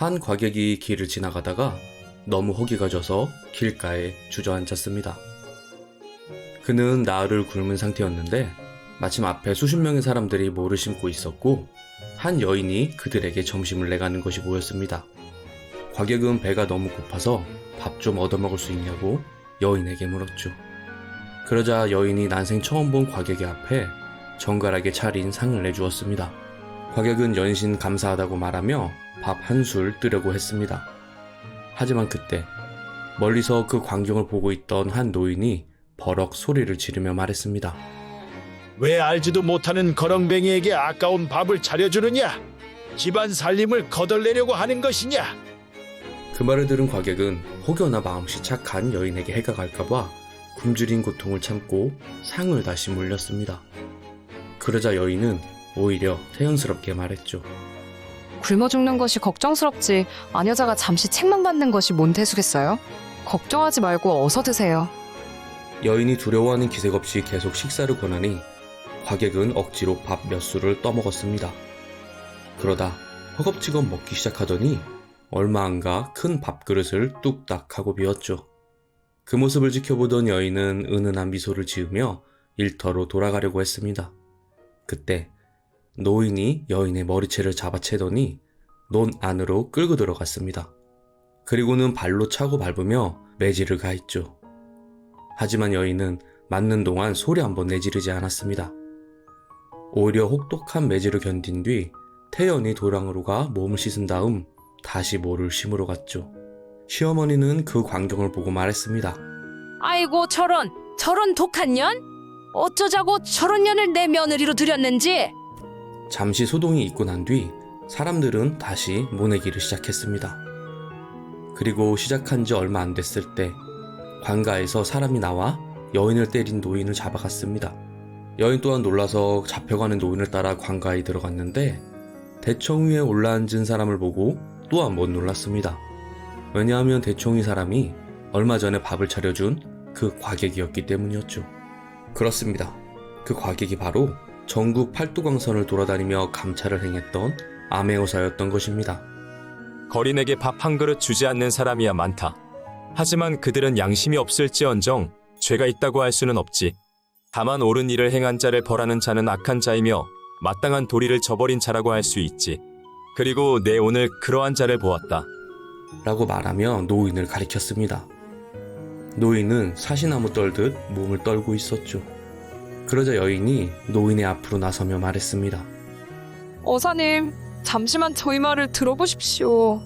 한 과객이 길을 지나가다가 너무 허기가 져서 길가에 주저앉았습니다. 그는 나흘을 굶은 상태였는데 마침 앞에 수십 명의 사람들이 모를 심고 있었고 한 여인이 그들에게 점심을 내가는 것이 보였습니다. 과객은 배가 너무 고파서 밥 좀 얻어먹을 수 있냐고 여인에게 물었죠. 그러자 여인이 난생 처음 본 과객의 앞에 정갈하게 차린 상을 내주었습니다. 과객은 연신 감사하다고 말하며 밥 한 술 뜨려고 했습니다. 하지만 그때 멀리서 그 광경을 보고 있던 한 노인이 버럭 소리를 지르며 말했습니다. 왜 알지도 못하는 거렁뱅이에게 아까운 밥을 차려주느냐? 집안 살림을 거덜내려고 하는 것이냐? 그 말을 들은 과객은 혹여나 마음씨 착한 여인에게 해가 갈까봐 굶주린 고통을 참고 상을 다시 물렸습니다. 그러자 여인은 오히려 태연스럽게 말했죠. 굶어 죽는 것이 걱정스럽지 아녀자가 잠시 책만 받는 것이 뭔 대수겠어요? 걱정하지 말고 어서 드세요. 여인이 두려워하는 기색 없이 계속 식사를 권하니 과객은 억지로 밥몇 술을 떠먹었습니다. 그러다 허겁지겁 먹기 시작하더니 얼마 안 가 큰 밥그릇을 뚝딱 하고 비웠죠. 그 모습을 지켜보던 여인은 은은한 미소를 지으며 일터로 돌아가려고 했습니다. 그때 노인이 여인의 머리채를 잡아채더니 논 안으로 끌고 들어갔습니다. 그리고는 발로 차고 밟으며 매질을 가했죠. 하지만 여인은 맞는 동안 소리 한번 내지르지 않았습니다. 오히려 혹독한 매질을 견딘 뒤 태연이 도랑으로 가 몸을 씻은 다음 다시 모를 심으러 갔죠. 시어머니는 그 광경을 보고 말했습니다. 아이고 저런 저런 독한 년? 어쩌자고 저런 년을 내 며느리로 들였는지 잠시 소동이 있고 난 뒤 사람들은 다시 모내기를 시작했습니다. 그리고 시작한 지 얼마 안 됐을 때 관가에서 사람이 나와 여인을 때린 노인을 잡아갔습니다. 여인 또한 놀라서 잡혀가는 노인을 따라 관가에 들어갔는데 대청 위에 올라앉은 사람을 보고 또한 못 놀랐습니다. 왜냐하면 대청이 사람이 얼마 전에 밥을 차려준 그 과객이었기 때문이었죠. 그렇습니다. 그 과객이 바로 전국 팔도광선을 돌아다니며 감찰을 행했던 암행어사였던 것입니다. 거린에게 밥 한 그릇 주지 않는 사람이야 많다. 하지만 그들은 양심이 없을지언정 죄가 있다고 할 수는 없지. 다만 옳은 일을 행한 자를 벌하는 자는 악한 자이며 마땅한 도리를 저버린 자라고 할 수 있지. 그리고 내 오늘 그러한 자를 보았다. 라고 말하며 노인을 가리켰습니다. 노인은 사시나무 떨듯 몸을 떨고 있었죠. 그러자 여인이 노인의 앞으로 나서며 말했습니다. 어사님, 잠시만 저희 말을 들어보십시오.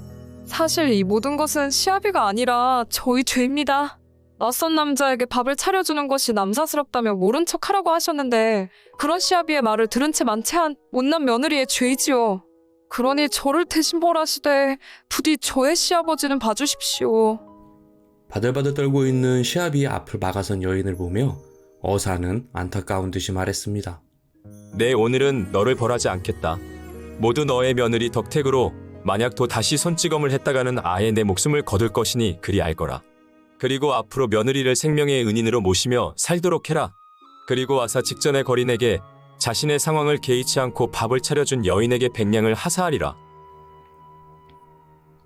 사실 이 모든 것은 시아비가 아니라 저희 죄입니다. 낯선 남자에게 밥을 차려주는 것이 남사스럽다며 모른 척 하라고 하셨는데, 그런 시아비의 말을 들은 채 만체한 못난 며느리의 죄이지요. 그러니 저를 대신 벌하시되, 부디 저의 시아버지는 봐주십시오. 바들바들 떨고 있는 시아비의 앞을 막아선 여인을 보며 어사는 안타까운 듯이 말했습니다. 내 오늘은 너를 벌하지 않겠다. 모두 너의 며느리 덕택으로 만약 또 다시 손찌검을 했다가는 아예 내 목숨을 거둘 것이니 그리 알거라. 그리고 앞으로 며느리를 생명의 은인으로 모시며 살도록 해라. 그리고 아사 직전에 거린에게 자신의 상황을 개의치 않고 밥을 차려준 여인에게 백냥을 하사하리라.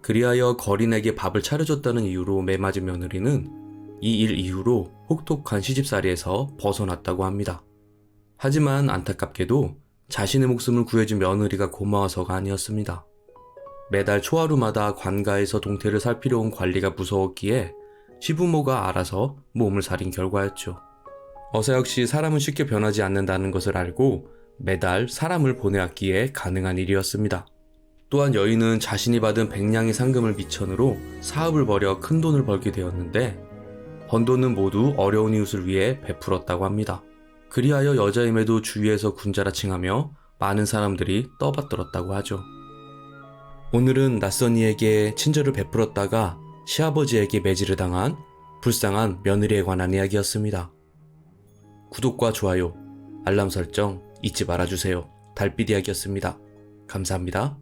그리하여 거린에게 밥을 차려줬다는 이유로 매맞은 며느리는 이 일 이후로 혹독한 시집살이에서 벗어났다고 합니다. 하지만 안타깝게도 자신의 목숨을 구해준 며느리가 고마워서가 아니었습니다. 매달 초하루마다 관가에서 동태를 살피러 온 관리가 무서웠기에 시부모가 알아서 몸을 사린 결과였죠. 어사 역시 사람은 쉽게 변하지 않는다는 것을 알고 매달 사람을 보내왔기에 가능한 일이었습니다. 또한 여인은 자신이 받은 백냥의 상금을 미천으로 사업을 벌여 큰 돈을 벌게 되었는데 번 돈은 모두 어려운 이웃을 위해 베풀었다고 합니다. 그리하여 여자임에도 주위에서 군자라 칭하며 많은 사람들이 떠받들었다고 하죠. 오늘은 낯선 이에게 친절을 베풀었다가 시아버지에게 매질을 당한 불쌍한 며느리에 관한 이야기였습니다. 구독과 좋아요, 알람 설정 잊지 말아주세요. 달빛 이야기였습니다. 감사합니다.